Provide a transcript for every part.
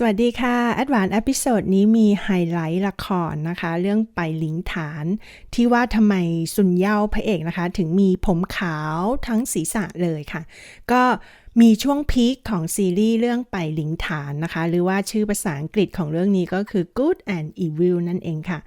สวัสดีค่ะแอดวานอพิโซดนี้มีไฮไลท์ละครนะคะ เรื่องไปลิงฐาน ที่ว่าทำไมสุนเย่าพระเอกนะคะ ถึงมีผมขาวทั้งศีรษะเลยค่ะ ก็ มีช่วงพีคของซีรีส์เรื่องไปหลิงฐานนะคะ หรือว่าชื่อภาษาอังกฤษของเรื่องนี้ก็คือ Good and Evil นั่นเองค่ะ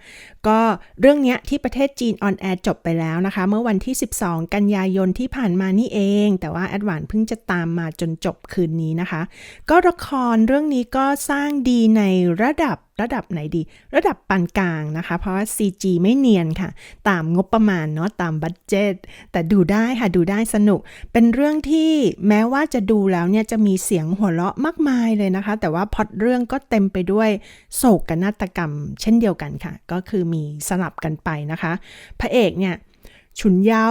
ก็เรื่องเนี้ยที่ประเทศจีนออนแอร์จบไปแล้วนะคะ เมื่อวันที่ 12 กันยายนที่ผ่านมานี่เอง แต่ว่าแอดวานเพิ่งจะตามมาจนจบคืนนี้นะคะ ก็ละครเรื่องนี้ก็สร้างดีในระดับระดับไหนดี ระดับปานกลางนะคะ เพราะว่า CG ไม่เนียนค่ะ ตามงบประมาณเนาะตามบัตเจตแต่ดูได้ค่ะ ดูได้สนุก เป็นเรื่องที่แม้ว่าจะดูแล้วเนี่ยจะมีเสียงหัวเราะมากมายเลยนะคะ แต่ว่าพอตเรื่องก็เต็มไปด้วยโศกนาฏกรรม เช่นเดียวกันค่ะ ก็คือมีสลับกันไปนะคะ พระเอกเนี่ยฉุนเย้า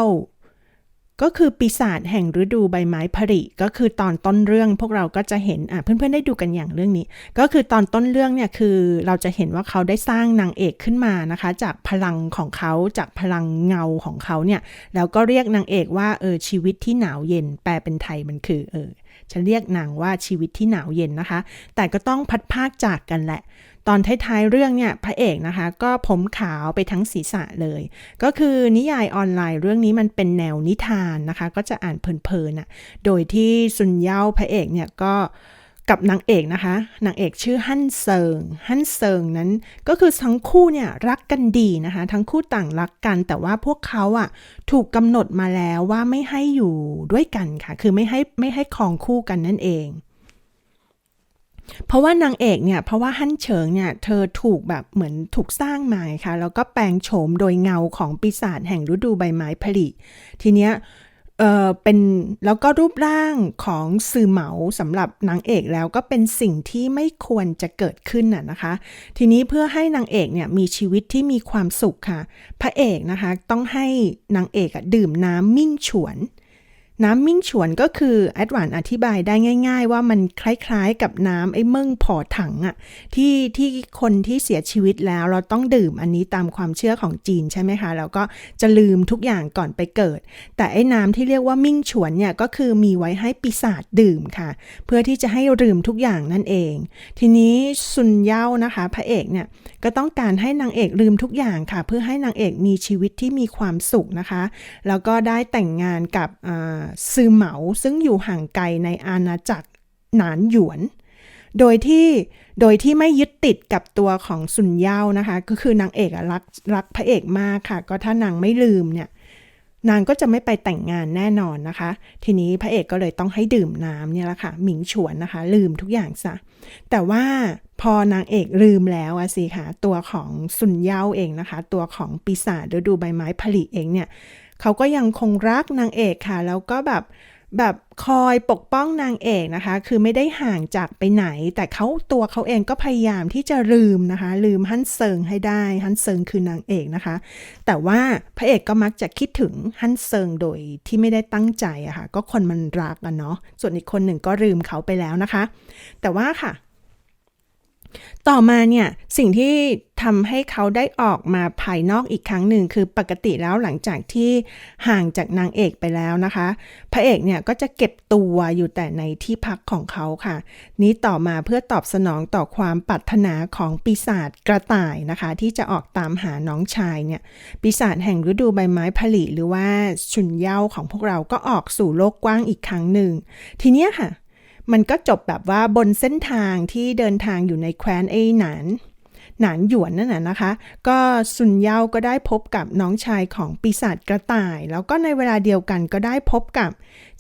ก็คือปีศาจแห่งฤดูใบไม้ผลิก็คือตอนต้นเรื่องพวกเราก็จะเห็นอะเพื่อนๆได้ดูกันอย่างเรื่องนี้ ก็คือตอนต้นเรื่องเนี่ยคือเราจะเห็นว่าเขาได้สร้างนางเอกขึ้นมานะคะ จากพลังของเขาจากพลังเงาของเขาเนี่ยแล้วก็เรียกนางเอกว่าเออชีวิตที่หนาวเย็น แปลเป็นไทยมันคือเออฉันเรียกนางว่าชีวิตที่หนาวเย็นนะคะ แต่ก็ต้องพัดภาคจากกันแหละ ตอนท้ายๆเรื่องเนี่ยพระเอกนะคะก็ผมขาวไปทั้งศีรษะเลย ก็คือนิยายออนไลน์เรื่องนี้มันเป็นแนวนิทานนะคะ ก็จะอ่านเพลินๆน่ะโดยที่ซุนเย่าพระเอกเนี่ยก็กับนางเอกนะคะ นางเอกชื่อฮั่นเซิง ฮั่นเซิงนั้นก็คือทั้งคู่เนี่ยรักกันดีนะคะ ทั้งคู่ต่างรักกัน แต่ว่าพวกเขาอะถูกกำหนดมาแล้วว่าไม่ให้อยู่ด้วยกันค่ะ คือไม่ให้ไม่ให้ครองคู่กันนั่นเอง เพราะว่านางเอกเนี่ยเพราะว่าฮั่นเฉิงเนี่ยเธอถูกแบบเหมือนถูกสร้างมาค่ะแล้วก็แปลงโฉมโดยเงาของปีศาจแห่งฤดูใบไม้ผลิทีเนี้ยเออเป็นแล้วก็รูปร่างของสื่อเหมาสำหรับนางเอกแล้วก็เป็นสิ่งที่ไม่ควรจะเกิดขึ้นน่ะนะคะ ทีนี้เพื่อให้นางเอกเนี่ยมีชีวิตที่มีความสุขค่ะ พระเอกนะคะต้องให้นางเอกดื่มน้ำมิ่งฉวน น้ำมิ่งฉวนก็คือแอดวานอธิบายได้ง่าย ๆ ว่ามันคล้ายๆ กับน้ำไอ้เมิ่งผอถังอะที่ที่คนที่เสียชีวิตแล้วเราต้องดื่มอันนี้ตามความเชื่อของจีนใช่ไหมคะ แล้วก็จะลืมทุกอย่างก่อนไปเกิด แต่ไอ้น้ำที่เรียกว่ามิ่งฉวนเนี่ยก็คือมีไว้ให้ปีศาจดื่มค่ะ เพื่อที่จะให้ลืมทุกอย่างนั่นเอง ทีนี้ซุนเย่านะคะ พระเอกเนี่ยก็ต้องการให้นางเอกลืมทุกอย่างค่ะ เพื่อให้นางเอกมีชีวิตที่มีความสุขนะคะ แล้วก็ได้แต่งงานกับอ่าซือเหมาซึ่งอยู่ห่างไกลในอาณาจักรหนานหยวน โดยที่โดยที่ไม่ยึดติดกับตัวของสุนเย่านะคะ ก็คือนางเอกรักรักพระเอกมากค่ะ ก็ถ้านางไม่ลืมเนี่ย นางก็จะไม่ไปแต่งงานแน่นอนนะคะ ทีนี้พระเอกก็เลยต้องให้ดื่มน้ำเนี่ยแหละค่ะ หมิงฉวนนะคะ ลืมทุกอย่างซะ แต่ว่าพอนางเอกลืมแล้วอะสิคะตัวของสุนเย่าเองนะคะ ตัวของปีศาจฤดูใบไม้ผลิเองเนี่ยเขาก็ยังคงรักนางเอกค่ะ แล้วก็แบบ แบบคอยปกป้องนางเอกนะคะ คือไม่ได้ห่างจากไปไหน แต่เขาตัวเขาเองก็พยายามที่จะลืมนะคะ ลืมฮั่นเซิงให้ได้ฮั่นเซิงคือนางเอกนะคะ แต่ว่าพระเอกก็มักจะคิดถึงฮั่นเซิงโดยที่ไม่ได้ตั้งใจอะค่ะก็คนมันรักอะเนาะส่วนอีกคนหนึ่งก็ลืมเขาไปแล้วนะคะ แต่ว่าค่ะ ต่อมาเนี่ยสิ่งที่ทำให้เขาได้ออกมาภายนอกอีกครั้งหนึ่งคือปกติแล้วหลังจากที่ห่างจากนางเอกไปแล้วนะคะ พระเอกเนี่ยก็จะเก็บตัวอยู่แต่ในที่พักของเขาค่ะ นี้ต่อมาเพื่อตอบสนองต่อความปรารถนาของปีศาจกระต่ายนะคะ ที่จะออกตามหาน้องชายเนี่ยปีศาจแห่งฤดูใบไม้ผลิหรือว่าชุนเย่าของพวกเราก็ออกสู่โลกกว้างอีกครั้งหนึ่งทีเนี้ยค่ะ มันก็จบแบบว่าบนเส้นทางที่เดินทางอยู่ในแคว้นเอหนานหนานหยวนนั่นน่ะนะคะ ก็ซุนเย่าก็ได้พบกับน้องชายของปีศาจกระต่าย แล้วก็ในเวลาเดียวกันก็ได้พบกับ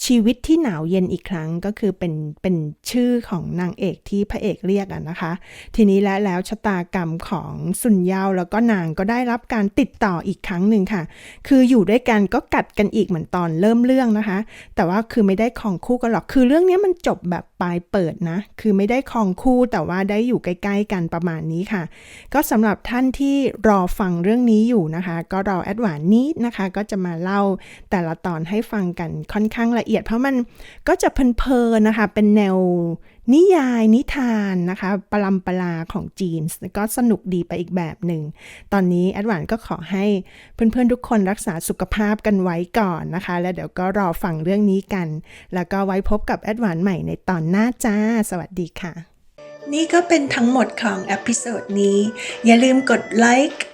ชีวิตที่หนาวเย็นอีกครั้งก็คือเป็นเป็นชื่อของนางเอกที่พระเอกเรียกอะนะคะ ทีนี้และแล้วชะตากรรมของซุนเย่าแล้วก็นางก็ได้รับการติดต่ออีกครั้งหนึ่งค่ะ คืออยู่ด้วยกันก็กัดกันอีกเหมือนตอนเริ่มเรื่องนะคะ แต่ว่าคือไม่ได้คองคู่กันหรอก คือเรื่องนี้มันจบแบบปลายเปิดนะ คือไม่ได้คองคู่แต่ว่าได้อยู่ใกล้ ๆ กันประมาณนี้ค่ะ ก็สำหรับท่านที่รอฟังเรื่องนี้อยู่นะคะ ก็รอแอดวานนิดนะคะ ก็จะมาเล่าแต่ละตอนให้ฟังกันค่อนข้างละเอียดเพราะมันก็จะเพลินๆนะคะ เป็นแนวนิยายนิทานนะคะ ปลำปลาของจีนก็สนุกดีไปอีกแบบหนึ่ง ตอนนี้แอดวานก็ขอให้เพื่อนๆทุกคนรักษาสุขภาพกันไว้ก่อนนะคะ แล้วเดี๋ยวก็รอฟังเรื่องนี้กัน แล้วก็ไว้พบกับแอดวานใหม่ในตอนหน้าจ้า สวัสดีค่ะ นี่ก็เป็นทั้งหมดของอพิโซดนี้ อย่าลืมกดไลค์